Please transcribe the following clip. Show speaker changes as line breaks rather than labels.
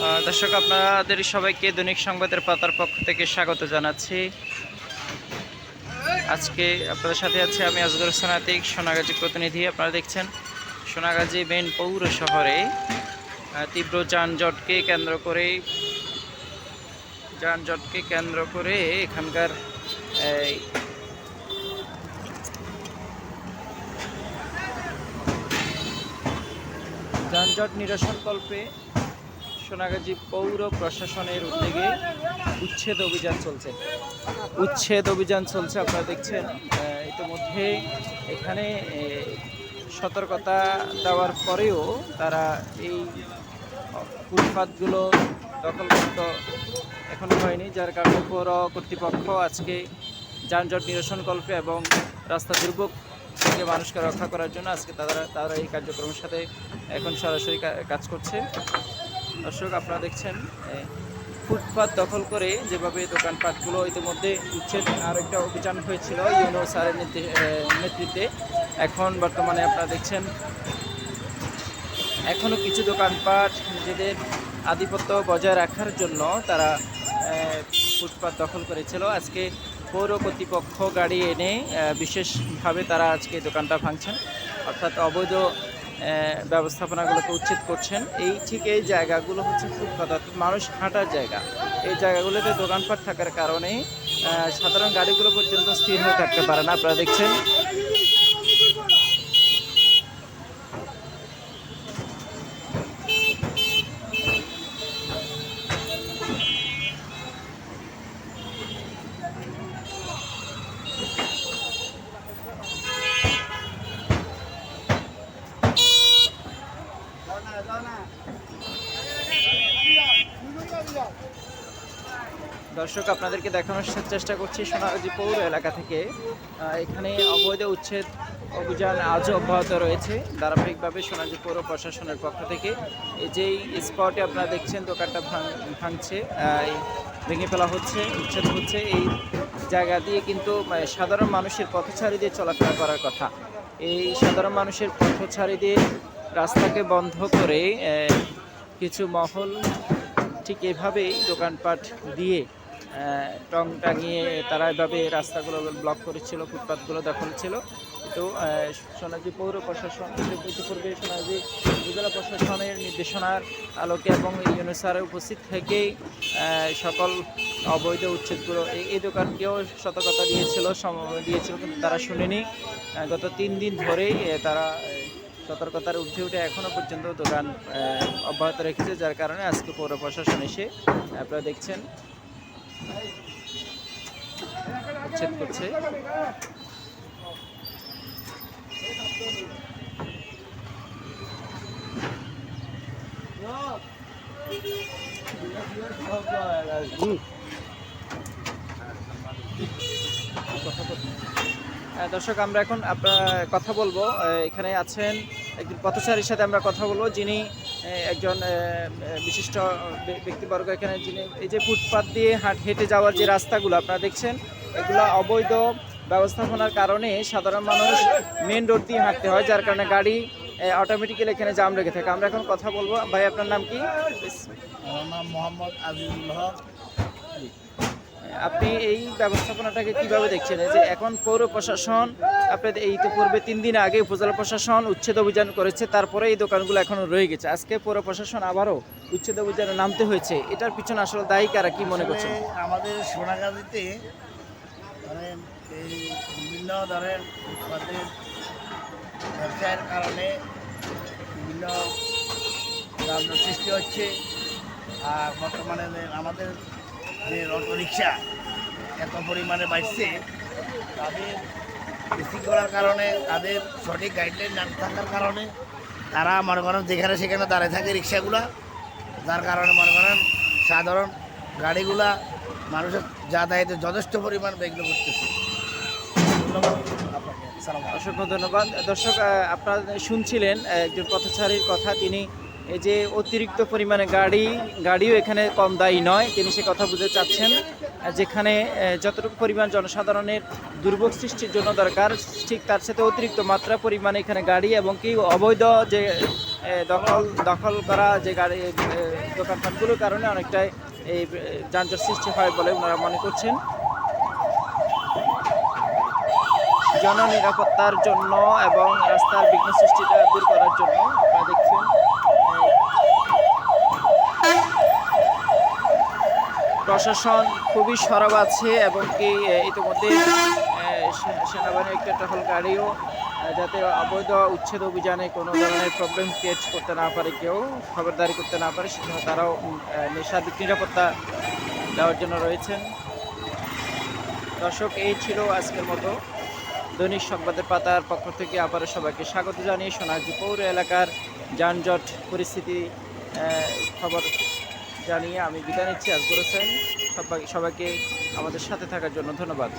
দর্শক, আপনাদের সবাইকে দৈনিক সংবাদের পাতার পক্ষ থেকে স্বাগত জানাচ্ছি। আজকে আপনাদের সাথে আছে আমি আজগর হোসেন আতিক, সোনাগাজী প্রতিনিধি। আপনারা দেখছেন সোনাগাজী মেন পৌর শহরে তীব্র যানজটকে কেন্দ্র করে, যানজটকে কেন্দ্র করে এখানকার যানজট নিরসনকল্পে সোনাগাজী পৌর প্রশাসনের উদ্যোগে উচ্ছেদ অভিযান চলছে। উচ্ছেদ অভিযান চলছে, আপনারা দেখছেন ইতিমধ্যে এখানে সতর্কতা দেওয়ার পরেও তারা এই ফুটপাতগুলো দখলমুক্ত এখনও হয়নি, যার কারণে পৌর কর্তৃপক্ষ আজকে যানজট নিরসন নিরসনকল্পে এবং রাস্তা দুর্ভোগ থেকে মানুষকে রক্ষা করার জন্য আজকে তারা তারা এই কার্যক্রমের সাথে এখন সরাসরি কাজ করছে। দর্শক, আপনারা দেখছেন ফুটপাত দখল করে যেভাবে দোকানপাটগুলো ইতিমধ্যে উচ্ছেদ আর একটা অভিযান হয়েছিল ইউনো স্যারের নেতৃত্বে। এখন বর্তমানে আপনারা দেখছেন এখনও কিছু দোকানপাট নিজেদের আধিপত্য বজায় রাখার জন্য তারা ফুটপাত দখল করেছিল। আজকে পৌর কর্তৃপক্ষ গাড়ি এনে বিশেষভাবে তারা আজকে দোকানটা ভাঙছেন। অর্থাৎ অবৈধ ব্যবস্থাপনাগুলোকে উচ্ছেদ করছেন। এই ঠিক এই জায়গাগুলো হচ্ছে ফুটপাত অর্থাৎ মানুষ হাঁটার জায়গা। এই জায়গাগুলোতে দোকানপাট থাকার কারণে সাধারণ গাড়িগুলো পর্যন্ত স্থির হয়ে থাকতে পারে না। আপনারা দেখছেন? দর্শক, আপনাদেরকে দেখানোর চেষ্টা করছি সোনাগাজী পৌর এলাকা থেকে। এখানে অবৈধ উচ্ছেদ অভিযান আজও অব্যাহত রয়েছে ধারাবাহিকভাবে সোনাগাজী পৌর প্রশাসনের পক্ষ থেকে। এই যেই স্পটে আপনারা দেখছেন, দোকানটা ভাঙ- ভাঙছে ভেঙে ফেলা হচ্ছে, উচ্ছেদ হচ্ছে। এই জায়গা দিয়ে কিন্তু সাধারণ মানুষের পথচারী দিয়ে চলাফেরা করার কথা। এই সাধারণ মানুষের পথচারী দিয়ে রাস্তাকে বন্ধ করে কিছু মহল ঠিক এভাবেই দোকানপাট দিয়ে টং টাঙিয়ে তারা এভাবে রাস্তাগুলো ব্লক করেছিল ফুটপাথগুলো দখল ছিল তো সোনাজি পৌর প্রশাসন ইতি- ইতিপূর্বে সোনাজি উপজেলা প্রশাসনের নির্দেশনার আলোকে এবং ইউনুসারের উপস্থিত থেকেই সকল অবৈধ উচ্ছেদগুলো এই এই দোকানকেও সতর্কতা দিয়েছিল দিয়েছিল, কিন্তু তারা শুনেনি। গত তিন দিন ধরেই তারা সতর্কতার ঊর্ধ্বে উঠে এখনও পর্যন্ত দোকান অব্যাহত রেখেছে, যার কারণে আজকে পৌর প্রশাসন এসে, আপনারা দেখছেন। উচ্ছেদ করছে। দর্শক, আমরা এখন আপনার কথা বলব। এখানে আছেন একজন পথচারীর সাথে আমরা কথা বলব যিনি একজন বিশিষ্ট ব্যক্তিবর্গ এখানে যিনি এই যে ফুটপাত দিয়ে হাট, হেঁটে যাওয়ার যে রাস্তাগুলো আপনারা দেখছেন, এগুলো অবৈধ ব্যবস্থাপনার কারণে সাধারণ মানুষ মেন রোড দিয়ে হাঁটতে হয়, যার কারণে গাড়ি অটোমেটিক্যালি এখানে জাম লেগে থাকে। আমরা এখন কথা বলব। ভাই, আপনার নাম কি?
আমার নাম মোহাম্মদ আজিজুল হক।
আপনি এই ব্যবস্থাপনাটাকে কীভাবে দেখছেন? যে এখন পৌর প্রশাসন আপনাদের এই তো পূর্বে তিন দিন আগে উপজেলা প্রশাসন উচ্ছেদ অভিযান করেছে তারপরে এই দোকানগুলো এখনও রয়ে গেছে। আজকে পৌর প্রশাসন আবারও উচ্ছেদ অভিযানে নামতে হয়েছে। এটার পিছনে আসলে দায়ী কারা কি মনে করছেন?
আমাদের সোনাগাজীতে ধরেন এই বিভিন্ন ধরেন আমাদের ব্যবসায়ের কারণে বিভিন্ন সৃষ্টি হচ্ছে। আর বর্তমানে আমাদের যে রিক্সা এত পরিমাণে বাড়ছে, তাদের বেশি করার কারণে, তাদের সঠিক গাইডলাইন না থাকার কারণে তারা মনে করেন যেখানে সেখানে দাঁড়িয়ে থাকে রিক্সাগুলা। যার কারণে মনে করেন সাধারণ গাড়িগুলা মানুষের যাতায়াতে যথেষ্ট পরিমাণ বিঘ্ন করতেছে।
অসংখ্য ধন্যবাদ। দর্শক আপনারা শুনছিলেন একজন পথচারীর কথা। তিনি এই যে অতিরিক্ত পরিমাণে গাড়ি, গাড়িও এখানে কম দায়ী নয়, তিনি সে কথা বুঝতে চাচ্ছেন। যেখানে যতটুকু পরিমাণ জনসাধারণের দুর্ভোগ সৃষ্টির জন্য দরকার, ঠিক তার সাথে অতিরিক্ত মাত্রা পরিমাণে এখানে গাড়ি এবং কি অবৈধ যে দখল দখল করা যে গাড়ি দোকানপাটগুলোর কারণে অনেকটাই এই যানজট সৃষ্টি হয় বলে ওনারা মনে করছেন। জননিরাপত্তার জন্য এবং রাস্তার বিঘ্ন সৃষ্টিটা দূর করার জন্য আপনারা দেখছেন এই, প্রশাসন খুবই সরব আছে এবং কি ইতিমধ্যে সেনাবাহিনীর একটা টহল গাড়িও যাতে অবৈধ উচ্ছেদ অভিযানে কোনো ধরনের প্রবলেম ক্রিয়েট করতে না পারে, কেউ খবরদারি করতে না পারে, সেজন্য তারাও নেশা নিরাপত্তা দেওয়ার জন্য রয়েছেন। দর্শক, এই ছিল আজকের মতো। দৈনিক সংবাদের পাতার পক্ষ থেকে আবারও সবাইকে স্বাগত জানিয়ে সোনারজি পৌর এলাকার যানজট পরিস্থিতি খবর জানিয়ে আমি বিদায় নিচ্ছি। আজগর হোসেন। সবাইকে আমাদের সাথে থাকার জন্য ধন্যবাদ।